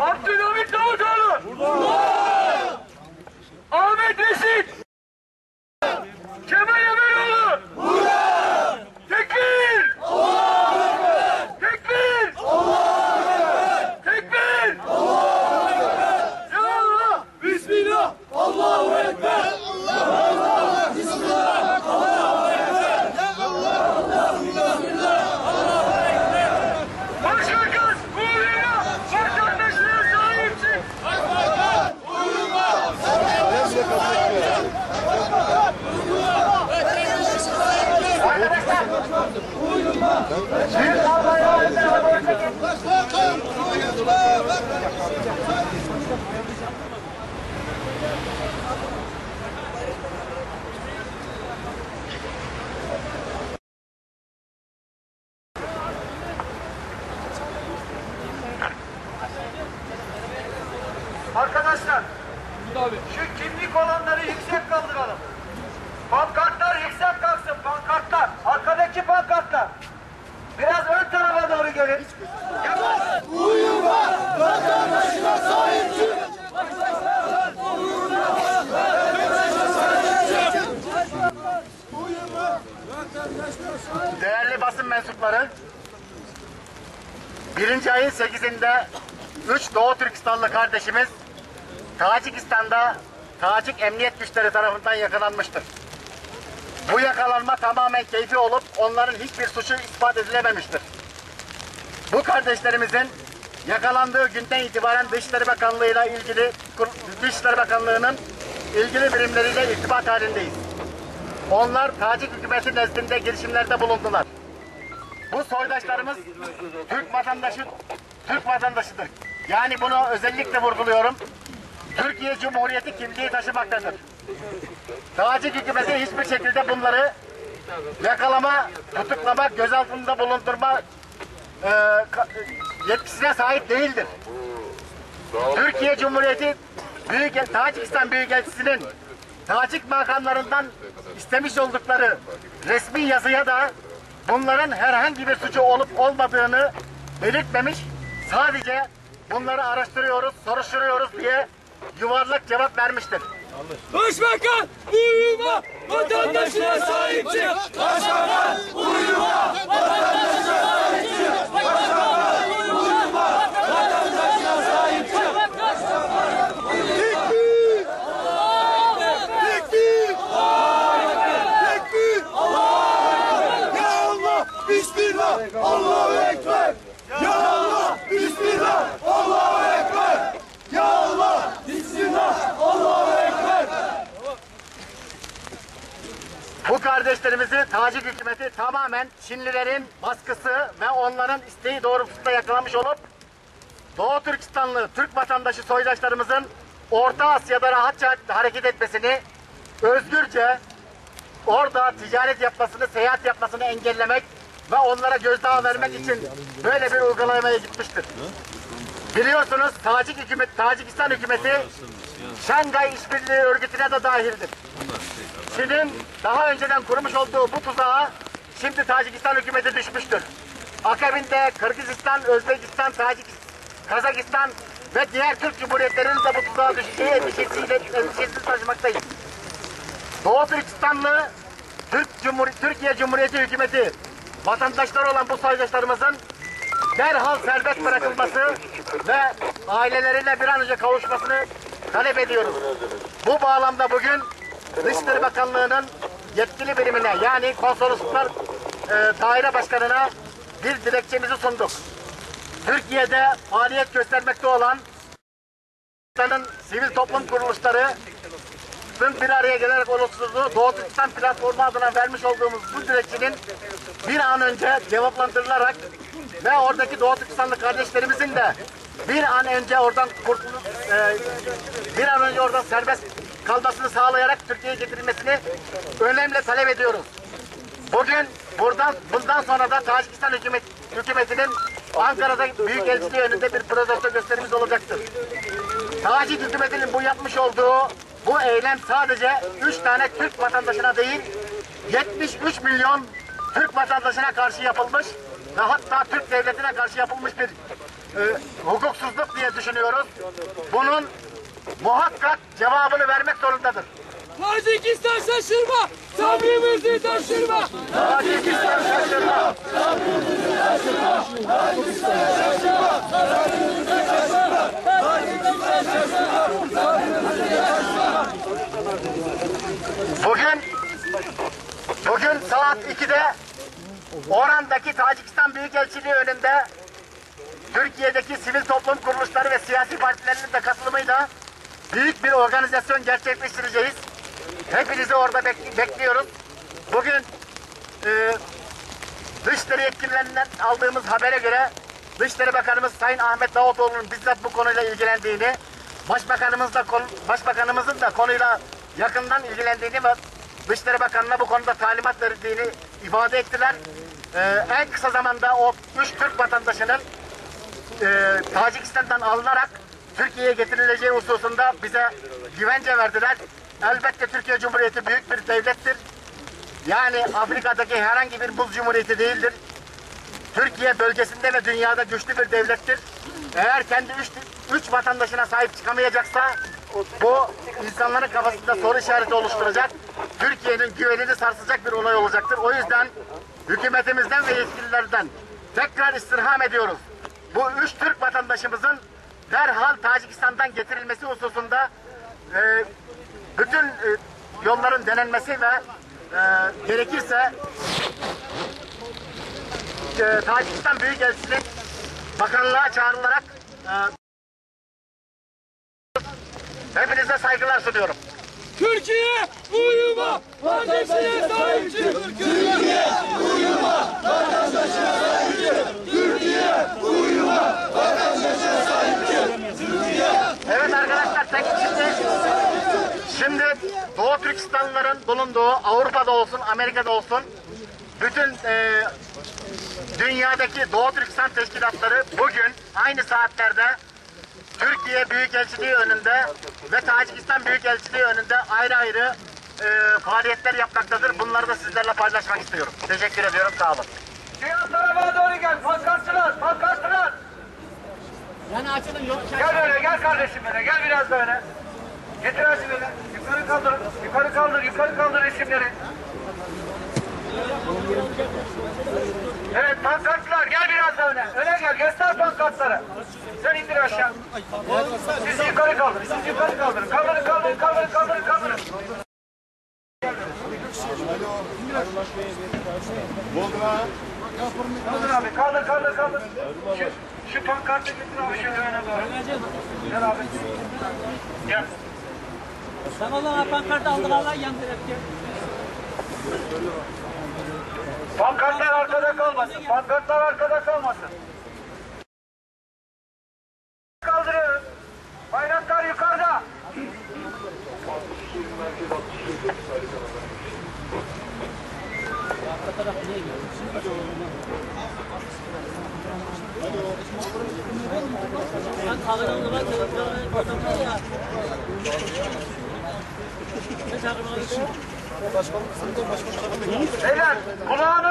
Abdülhamit Davutoğlu. Burada. Ahmet Reşit. Kemal Emeroğlu. Burada. Tekbir. Tekbir. Tekbir. Ya Allah. Bismillah. Allahu Ekber. Başbakan uyuma. Vatandaşına sahip çık. Arkadaşlar ayın 8'inde 3 Doğu Türkistanlı kardeşimiz Tacikistan'da Tacik emniyet güçleri tarafından yakalanmıştır. Bu yakalanma tamamen keyfi olup onların hiçbir suçu ispat edilememiştir. Bu kardeşlerimizin yakalandığı günden itibaren Dışişleri Bakanlığı ile ilgili Dışişleri Bakanlığı'nın ilgili birimleriyle irtibat halindeyiz. Onlar Tacik hükümeti nezdinde girişimlerde bulundular. Bu soydaşlarımız Türk vatandaşı Türk vatandaşıdır. Yani bunu özellikle vurguluyorum. Türkiye Cumhuriyeti kimliği taşımaktadır. Tacik hükümeti hiçbir şekilde bunları yakalama, tutuklama, gözaltında bulundurma e, yetkisine sahip değildir. Türkiye Cumhuriyeti Büyük Tacikistan Büyükelçisi'nin Tacik makamlarından istemiş oldukları resmi yazıya da bunların herhangi bir suçu olup olmadığını belirtmemiş. Sadece bunları araştırıyoruz, soruşturuyoruz diye yuvarlak cevap vermiştir. Başbakan uyuma vatandaşına sahip çık. Başbakan uyuma vatandaşına sahip çık. Başbakan uyuma vatandaşına sahip çık. Tekbir! Tekbir! Ya Allah! Bismillah! Allahu Ekber! Ya Allah! Bismillah! Allahu Ekber! Ya Allah! Bismillah! Allahu Ekber! Bu kardeşlerimizi Tacik hükümeti tamamen Çinlilerin baskısı ve onların isteği doğrultusunda yakalamış olup Doğu Türkistanlı Türk vatandaşı soydaşlarımızın Orta Asya'da rahatça hareket etmesini, özgürce orada ticaret yapmasını, seyahat yapmasını engellemek ve onlara gözdağı vermek için böyle bir uygulamaya gitmiştir. Biliyorsunuz Tacik hükümet, Tacikistan hükümeti Şangay İşbirliği Örgütü'ne de dahildir. Çin'in daha önceden kurmuş olduğu bu tuzağa şimdi Tacikistan hükümeti düşmüştür. Akabinde Kırgızistan, Özbekistan, Tacikistan, Kazakistan ve diğer Türk Cumhuriyetlerinin de bu tuzağa düşeceği endişesiyle endişesini taşımaktayız. Doğu Türkistanlı Türk Cumhur Türkiye Cumhuriyeti hükümeti vatandaşları olan bu soydaşlarımızın derhal serbest bırakılması ve aileleriyle bir an önce kavuşmasını talep ediyoruz. Bu bağlamda bugün Dışişleri Bakanlığı'nın yetkili birimine yani konsolosluklar e, daire başkanına bir dilekçemizi sunduk. Türkiye'de faaliyet göstermekte olan sivil toplum kuruluşları bir araya gelerek oluşturduğu Doğu Türkistan platformu adına vermiş olduğumuz bu dilekçenin bir an önce cevaplandırılarak ve oradaki Doğu Türkistanlı kardeşlerimizin de bir an önce oradan kurtulup e, bir an önce oradan serbest kalmasını sağlayarak Türkiye'ye getirilmesini önemli talep ediyoruz. Bugün buradan bundan sonra da Tacikistan hükümet, hükümetinin Ankara'da Büyükelçiliği önünde bir protesto gösterimiz olacaktır. Tacik hükümetinin bu yapmış olduğu bu eylem sadece 3 tane Türk vatandaşına değil 73 milyon Türk vatandaşına karşı yapılmış ve hatta Türk devletine karşı yapılmış bir e, hukuksuzluk diye düşünüyoruz. Bunun muhakkak cevabını vermek zorundadır. Tacikistan şaşırma. Sabrımızı taşırma. Tacikistan şaşırma. Bugün bugün saat 2'de Oran'daki Tacikistan Büyükelçiliği önünde Türkiye'deki sivil toplum kuruluşları ve siyasi partilerin de katılımıyla büyük bir organizasyon gerçekleştireceğiz. Hepinizi orada bek- bekliyoruz. Bugün e, Dışişleri yetkililerinden aldığımız habere göre Dışişleri Bakanımız Sayın Ahmet Davutoğlu'nun bizzat bu konuyla ilgilendiğini, Başbakanımız da Başbakanımızın da konuyla yakından ilgilendiğini ve Dışişleri Bakanı'na bu konuda talimat verdiğini ifade ettiler. Ee, en kısa zamanda o üç Türk vatandaşının e, Tacikistan'dan alınarak Türkiye'ye getirileceği hususunda bize güvence verdiler. Elbette Türkiye Cumhuriyeti büyük bir devlettir. Yani Afrika'daki herhangi bir buz cumhuriyeti değildir. Türkiye bölgesinde ve dünyada güçlü bir devlettir. Eğer kendi üç, üç vatandaşına sahip çıkamayacaksa bu insanların kafasında soru işareti oluşturacak. Türkiye'nin güvenini sarsacak bir olay olacaktır. O yüzden hükümetimizden ve yetkililerden tekrar istirham ediyoruz. Bu üç Türk vatandaşımızın derhal Tacikistan'dan getirilmesi hususunda e, bütün e, yolların denenmesi ve e, gerekirse e, Tacikistan Büyükelçisi bakanlığa çağrılarak e, hepinize saygılar sunuyorum. Türkiye uyuma. Vatandaşına sahip. Türkiye Evet arkadaşlar tek şimdi şimdi Doğu Türkistanlıların bulunduğu Avrupa'da olsun Amerika'da olsun bütün e, dünyadaki Doğu Türkistan teşkilatları bugün aynı saatlerde Türkiye Büyükelçiliği önünde ve Tacikistan Büyükelçiliği önünde ayrı ayrı e, faaliyetler yapmaktadır. Bunları da sizlerle paylaşmak istiyorum. Teşekkür ediyorum. Sağ olun. Biraz tarafa doğru gel. Pankartçılar. Yani açılın yok. Gel böyle, gel kardeşim böyle. Gel biraz da öne. Getir hadi böyle. Yukarı kaldır, yukarı kaldır, yukarı kaldır resimleri. Evet, pankartçılar gel biraz da öne. Öne gel, göster pankartları. Sen indir aşağı. Siz yukarı kaldırın, siz yukarı kaldırın. Kaldırın, kaldırın, kaldırın, kaldırın, kaldırın. Kaldır abi, kaldır, kaldır, kaldır. Şu, Gel abi. Gel. Tamam lan pankartı aldılar lan yan tarafta. Pankartlar arkada kalmasın. Pankartlar arkada kalmasın. Beyler kulağınız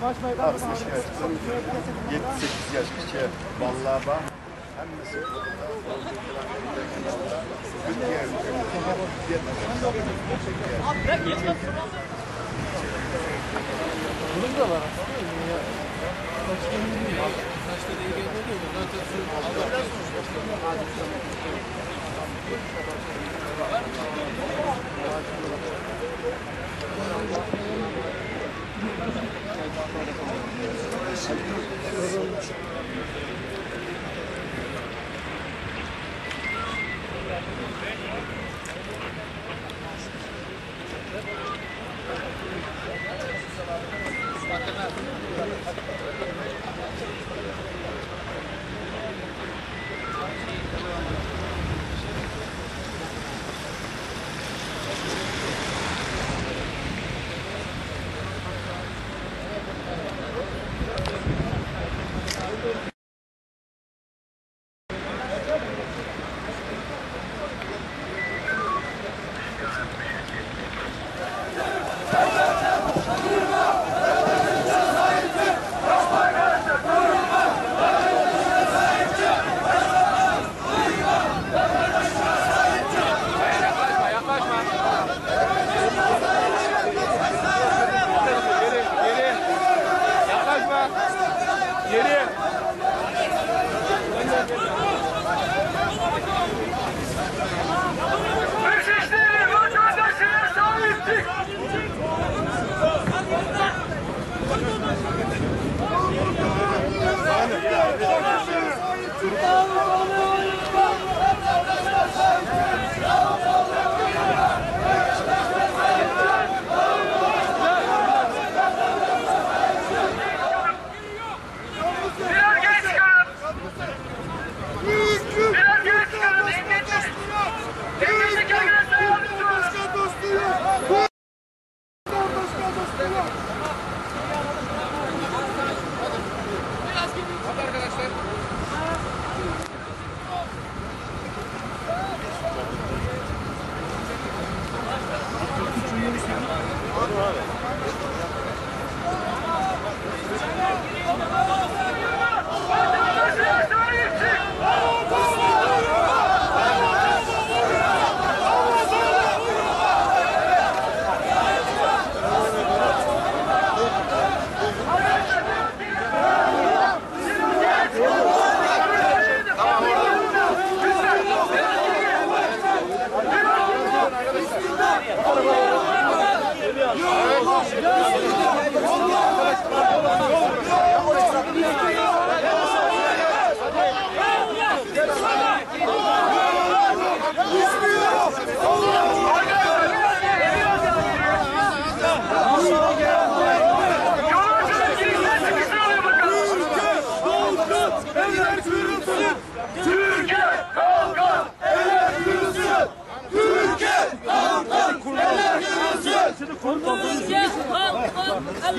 İçinde 60 yaştan 78 yaş kişi vallahi bak. Hemmesi Türkiye Hırsızları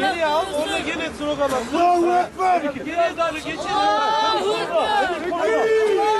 Geriye al, oraya gelin sloganlar. Allahu Ekber. Geriye doğru geçin. Allahu Ekber.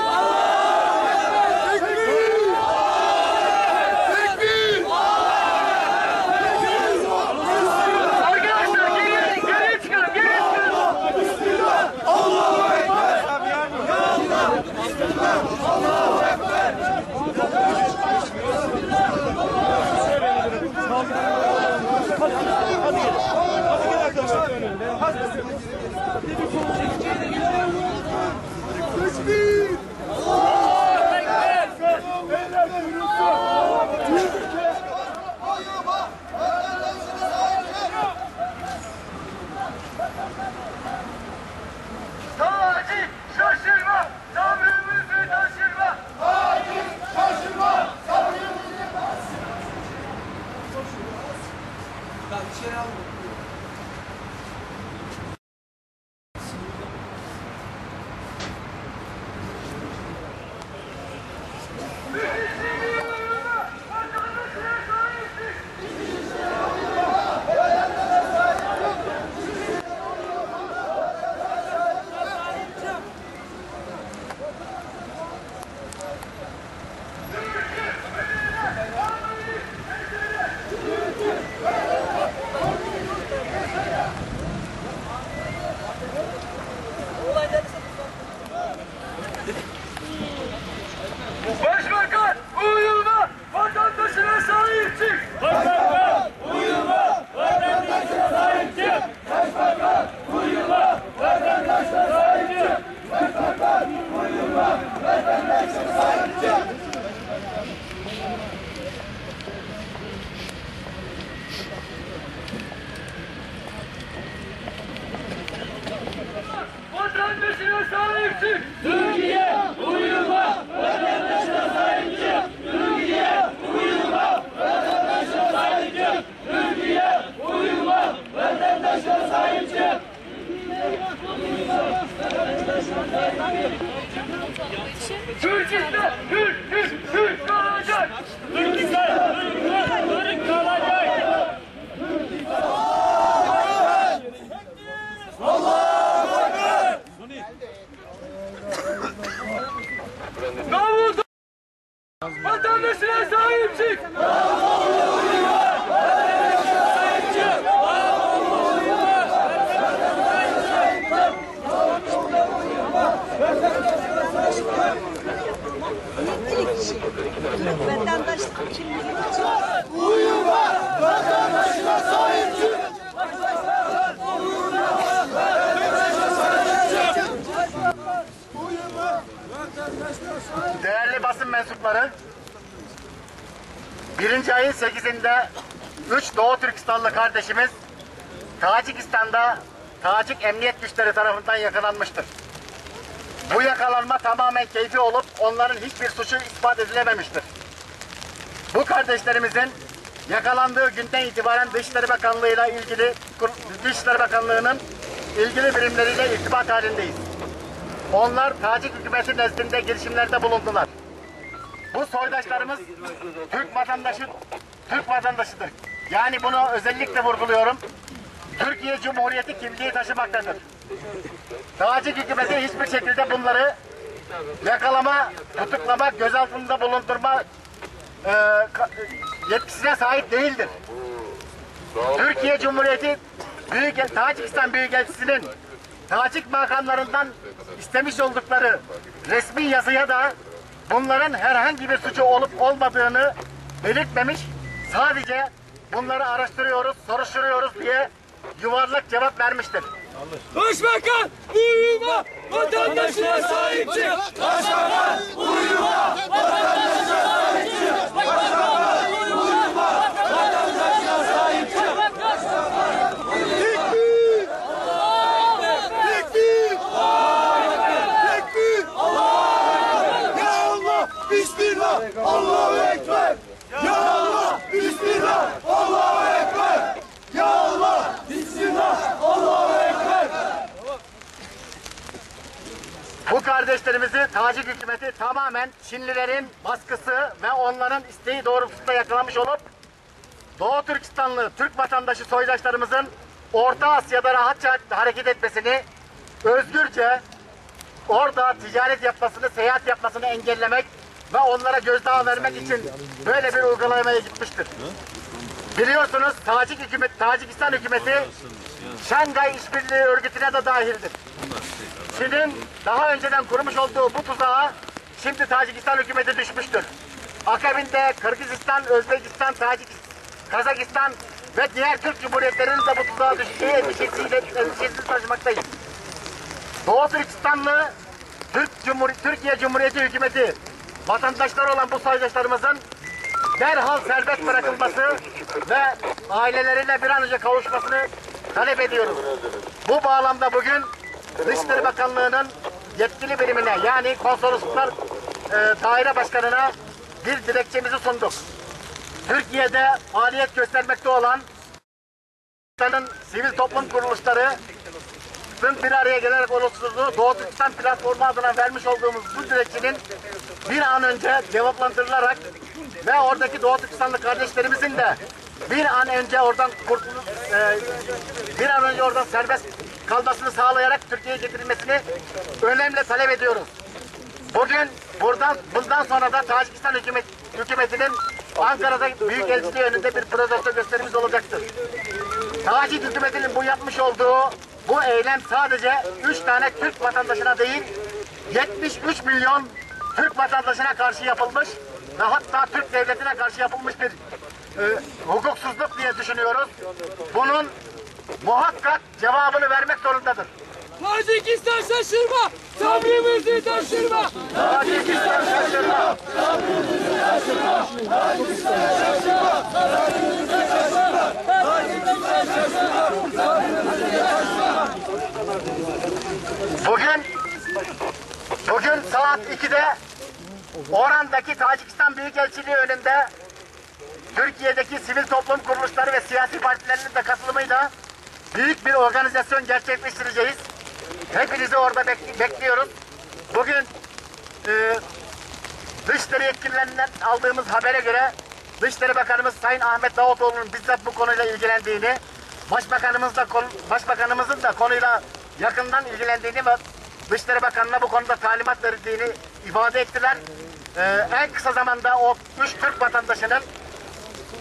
8'inde 3 Doğu Türkistanlı kardeşimiz Tacikistan'da Tacik emniyet güçleri tarafından yakalanmıştır. Bu yakalanma tamamen keyfi olup onların hiçbir suçu ispat edilememiştir. Bu kardeşlerimizin yakalandığı günden itibaren Dışişleri Bakanlığı'yla ilgili Dışişleri Bakanlığı'nın ilgili birimleriyle irtibat halindeyiz. Onlar Tacik hükümeti nezdinde girişimlerde bulundular. Bu soydaşlarımız Türk vatandaşı, Türk vatandaşıdır. Yani bunu özellikle vurguluyorum. Türkiye Cumhuriyeti kimliği taşımaktadır. Tacik hükümeti hiçbir şekilde bunları yakalama, tutuklama, gözaltında bulundurma e, yetkisine sahip değildir. Türkiye Cumhuriyeti Büyük Tacikistan Büyükelçisi'nin Tacik makamlarından istemiş oldukları resmi yazıya da bunların herhangi bir suçu olup olmadığını belirtmemiş. Sadece bunları araştırıyoruz, soruşturuyoruz diye yuvarlak cevap vermiştir. Başbakan uyuma vatandaşına sahip çık. Tekbir! Tekbir! Ya Allah! Bismillah! Allahu Ekber! Ya Allah! Bismillah! Allahu Ekber! Ya Allah! Bismillah! Allahu Ekber! Bu kardeşlerimizi Tacik hükümeti tamamen Çinlilerin baskısı ve onların isteği doğrultusunda yakalamış olup Doğu Türkistanlı Türk vatandaşı soydaşlarımızın Orta Asya'da rahatça hareket etmesini, özgürce orada ticaret yapmasını, seyahat yapmasını engellemek ve onlara gözdağı vermek için böyle bir uygulamaya gitmiştir. Biliyorsunuz Tacik hükümet, Tacikistan hükümeti Şangay İşbirliği Örgütü'ne de dahildir. Çin'in daha önceden kurmuş olduğu bu tuzağa şimdi Tacikistan hükümeti düşmüştür. Akabinde Kırgızistan, Özbekistan, Tacikistan, Kazakistan ve diğer Türk Cumhuriyetlerinin de bu tuzağa düşeceği endişesiyle endişesini taşımaktayız. Doğu Türkistanlı Türk Cumhur Türkiye Cumhuriyeti hükümeti vatandaşları olan bu soydaşlarımızın derhal serbest bırakılması ve ailelerine bir an önce kavuşmasını talep ediyoruz. Bu bağlamda bugün Dışişleri Bakanlığı'nın yetkili birimine yani konsolosluklar e, daire başkanına bir dilekçemizi sunduk. Türkiye'de faaliyet göstermekte olan sivil toplum kuruluşları bir araya gelerek oluşturduğu Doğu Türkistan platformu adına vermiş olduğumuz bu dilekçenin bir an önce cevaplandırılarak ve oradaki Doğu Türkistanlı kardeşlerimizin de bir an önce oradan kurtulup e, bir an önce oradan serbest kalmasını sağlayarak Türkiye'ye getirilmesini önemli talep ediyoruz. Bugün buradan bundan sonra da Tacikistan hükümet, hükümetinin Ankara'da Büyükelçiliği önünde bir protesto gösterimiz olacaktır. Tacik hükümetinin bu yapmış olduğu bu eylem sadece 3 tane Türk vatandaşına değil 73 milyon Türk vatandaşına karşı yapılmış ve hatta Türk devletine karşı yapılmış bir e, hukuksuzluk diye düşünüyoruz. Bunun muhakkak cevabını vermek zorundadır. Tacikistan şaşırma. Sabrımızı taşırma. Tacikistan şaşırma. Bugün bugün saat 2'de Oran'daki Tacikistan Büyükelçiliği önünde Türkiye'deki sivil toplum kuruluşları ve siyasi partilerin de katılımıyla büyük bir organizasyon gerçekleştireceğiz. Hepinizi orada bek- bekliyoruz. Bugün e, Dışişleri yetkililerinden aldığımız habere göre Dışişleri Bakanımız Sayın Ahmet Davutoğlu'nun bizzat bu konuyla ilgilendiğini, Başbakanımız da konu- Başbakanımızın da konuyla yakından ilgilendiğini ve Dışişleri Bakanı'na bu konuda talimat verdiğini ifade ettiler. Ee, en kısa zamanda o üç Türk vatandaşının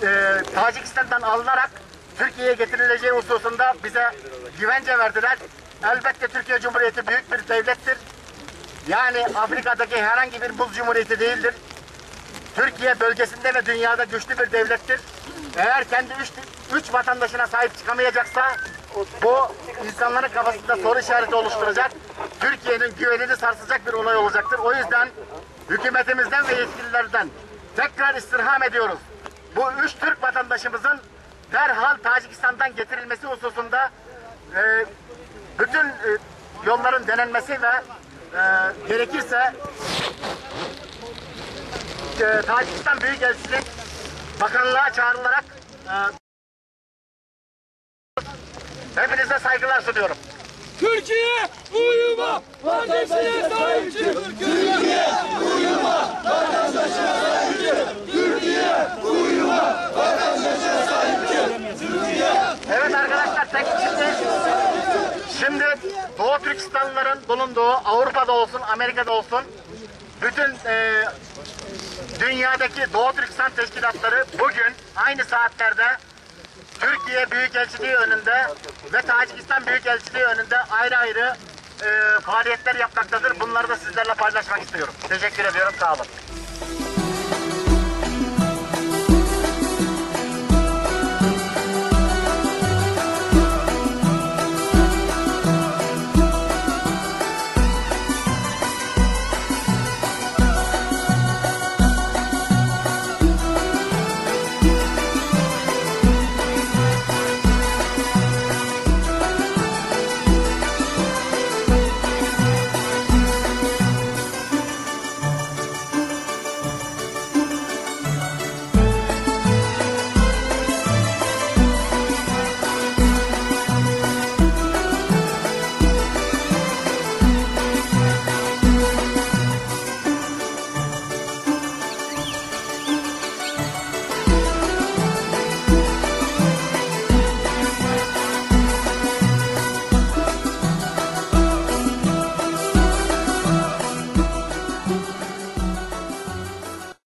e, Tacikistan'dan alınarak Türkiye'ye getirileceği hususunda bize güvence verdiler. Elbette Türkiye Cumhuriyeti büyük bir devlettir. Yani Afrika'daki herhangi bir buz cumhuriyeti değildir. Türkiye bölgesinde ve dünyada güçlü bir devlettir. Eğer kendi üç, üç vatandaşına sahip çıkamayacaksa bu insanların kafasında soru işareti oluşturacak. Türkiye'nin güvenini sarsacak bir olay olacaktır. O yüzden hükümetimizden ve yetkililerden tekrar istirham ediyoruz. Bu üç Türk vatandaşımızın derhal Tacikistan'dan getirilmesi hususunda e, bütün e, yolların denenmesi ve e, gerekirse e, Tacikistan Büyükelçisi bakanlığa çağrılarak e, hepinize saygılar sunuyorum. Türkiye uyuma. Kardeşine sahip çık. Türkiye Evet arkadaşlar tek şimdi şimdi Türkistanlıların bulunduğu Avrupa'da olsun Amerika'da olsun bütün e, dünyadaki Doğu Türkistan teşkilatları bugün aynı saatlerde Türkiye Büyükelçiliği önünde ve Tacikistan Büyükelçiliği önünde ayrı ayrı e, faaliyetler yapmaktadır. Bunları da sizlerle paylaşmak istiyorum. Teşekkür ediyorum. Sağ olun.